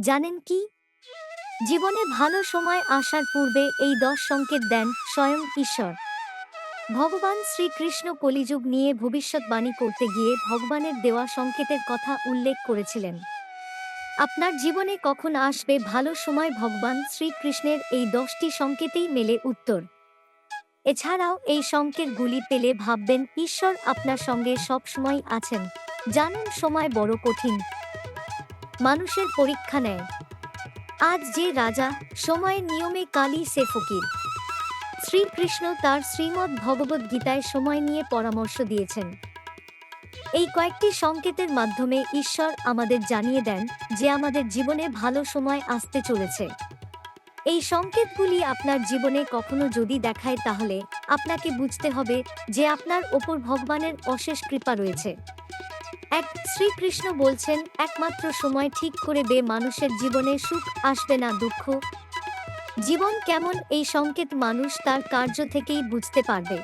জানেন কি? জীবনে ভালো সময় আসার পূর্বে এই দশ সংকেত দেন স্বয়ং ঈশ্বর। ভগবান শ্রীকৃষ্ণ কলিযুগ নিয়ে ভবিষ্যৎবাণী করতে গিয়ে ভগবানের দেওয়া সংকেতের কথা উল্লেখ করেছিলেন। আপনার জীবনে কখন আসবে ভালো সময় ভগবান শ্রীকৃষ্ণের এই দশটি সংকেতেই মেলে উত্তর। এছাড়াও এই সংকেতগুলি পেলে ভাববেন ঈশ্বর আপনার সঙ্গে সবসময় আছেন। জানুন সময় বড় কঠিন। মানুষের পরীক্ষা নেয়। আজ যে রাজা, সময়ের নিয়মে কালী সে ফকির। শ্রীকৃষ্ণ তার শ্রীমদ্ ভগবদ্ গীতায় সময় নিয়ে পরামর্শ দিয়েছেন। এই কয়েকটি সংকেতের মাধ্যমে ঈশ্বর আমাদের জানিয়ে দেন যে আমাদের জীবনে ভালো সময় আসতে চলেছে। এই সংকেতগুলি আপনার জীবনে কখনো যদি দেখায় তাহলে আপনাকে বুঝতে হবে যে আপনার ওপর ভগবানের অশেষ কৃপা রয়েছে। এক শ্রীকৃষ্ণ বলছেন, একমাত্র সময় ঠিক করে বে মানুষের জীবনে সুখ আসবে না দুঃখ। জীবন কেমন এই সংকেত মানুষ তার কার্য থেকেই বুঝতে পারবে।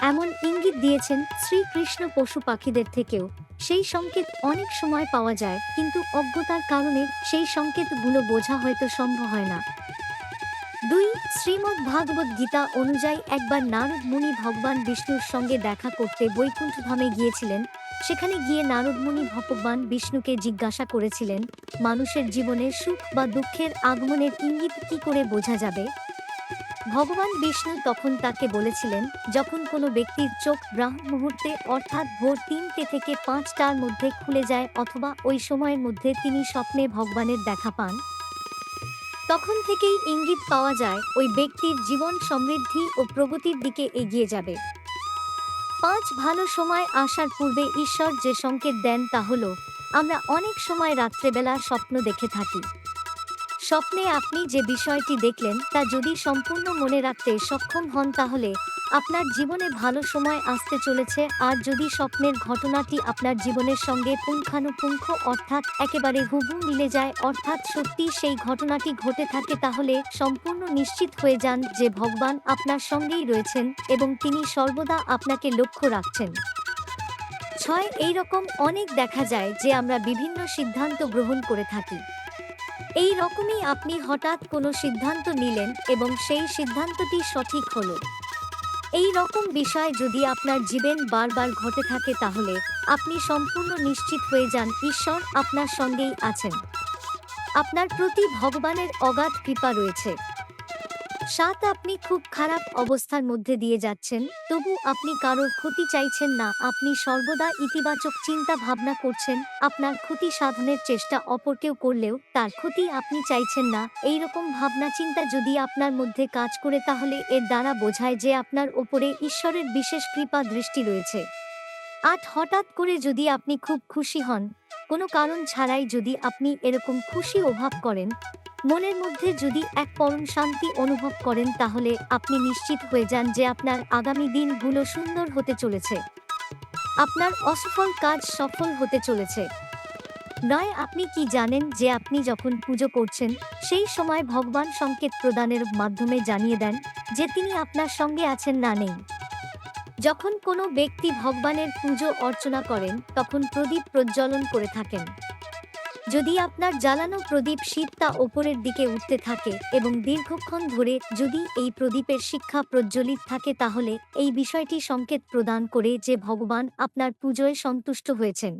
এমন ইঙ্গিত দিয়েছেন শ্রীকৃষ্ণ পশু পাখিদের থেকেও। সেই সংকেত অনেক সময় পাওয়া যায়, কিন্তু অজ্ঞতার কারণে সেই সংকেতগুলো বোঝা হয়তো সম্ভব হয় না। দুই শ্রীমদ্ ভাগবত গীতা অনুযায়ী একবার নারদ মুনি ভগবান বিষ্ণুর সঙ্গে দেখা করতে বৈকুণ্ঠ ধামে গিয়েছিলেন। সেখানে গিয়ে নারদ মুনি ভগবান বিষ্ণুকে জিজ্ঞাসা করেছিলেন, মানুষের জীবনে সুখ বা দুঃখের আগমনের ইঙ্গিত কি করে বোঝা যাবে? ভগবান বিষ্ণু তখন তাকে বলেছিলেন, যখন কোনো ব্যক্তির চোখ ব্রাহ্ম মুহূর্তে অর্থাৎ ভোর তিনটে থেকে পাঁচটার মধ্যে খুলে যায় অথবা ওই সময়ের মধ্যে তিনি স্বপ্নে ভগবানের দেখা পান তখন থেকেই ইঙ্গিত পাওয়া যায়, ওই ব্যক্তির জীবন সমৃদ্ধি ও প্রগতির দিকে এগিয়ে যাবে। পাঁচ ভালো সময় আসার পূর্বে ঈশ্বর যে সংকেত দেন তা হলো, আমরা অনেক সময় রাত্রেবেলা স্বপ্ন দেখে থাকি। স্বপ্নে আপনি যে বিষয়টি দেখলেন, তা যদি সম্পূর্ণ মনে রাখতে সক্ষম হন তাহলে, আপনার জীবনে ভালো সময় আসতে চলেছে। আর যদি স্বপ্নের ঘটনাটি আপনার জীবনের সঙ্গে পুঙ্খানুপুঙ্খ, অর্থাৎ একেবারে হুবহু মিলে যায়, অর্থাৎ সত্যি সেই ঘটনাটি ঘটে থাকে, তাহলে সম্পূর্ণ নিশ্চিত হয়ে যান যে ভগবান আপনার সঙ্গেই রয়েছেন এবং তিনি সর্বদা আপনাকে লক্ষ্য রাখছেন। ছয় এই রকম অনেক দেখা যায় যে আমরা বিভিন্ন সিদ্ধান্ত গ্রহণ করে থাকি। এই রকমই আপনি হঠাৎ কোনো সিদ্ধান্ত নিলেন এবং সেই সিদ্ধান্তটি সঠিক হল। এই রকম বিষয় যদি আপনার জীবন বারবার ঘটে থাকে তাহলে আপনি সম্পূর্ণ নিশ্চিত হয়ে যান ঈশ্বর আপনার সঙ্গেই আছেন। আপনার প্রতি ভগবানের অগাধ কৃপা রয়েছে। সাত আপনি খুব খারাপ অবস্থার মধ্যে দিয়ে যাচ্ছেন, তবু আপনি কারোর ক্ষতি চাইছেন না, আপনি সর্বদা ইতিবাচক চিন্তা ভাবনা করছেন, আপনার ক্ষতি সাধনের চেষ্টা অপর কেউ করলেও তার ক্ষতি আপনি চাইছেন না এই রকম ভাবনা চিন্তা যদি আপনার মধ্যে কাজ করে তাহলে এর দ্বারা বোঝায় যে আপনার ওপরে ঈশ্বরের বিশেষ কৃপা দৃষ্টি রয়েছে। আট হঠাৎ করে যদি আপনি খুব খুশি হন, কোনো কারণ ছাড়াই যদি আপনি এরকম খুশি অভাব করেন মনের মধ্যে যদি এক পরম শান্তি অনুভব করেন, তাহলে আপনি নিশ্চিত হয়ে যান যে আপনার আগামী দিনগুলো সুন্দর হতে চলেছে। আপনার অসফল কাজ সফল হতে চলেছে। নয়, আপনি কি জানেন যে আপনি যখন পুজো করছেন, সেই সময় ভগবান সংকেত প্রদানের মাধ্যমে জানিয়ে দেন যে তিনি আপনার সঙ্গে আছেন না নেই। যখন কোনো ব্যক্তি ভগবানের পুজো অর্চনা করেন, তখন প্রদীপ প্রজ্বলন করে থাকেন। যদি আপনার জ্বালানো প্রদীপ শীত তা ওপরের দিকে উঠতে থাকে এবং দীর্ঘক্ষণ ধরে যদি এই প্রদীপের শিক্ষা প্রজ্বলিত থাকে তাহলে এই বিষয়টি সংকেত প্রদান করে যে ভগবান আপনার পুজোয় সন্তুষ্ট হয়েছেন।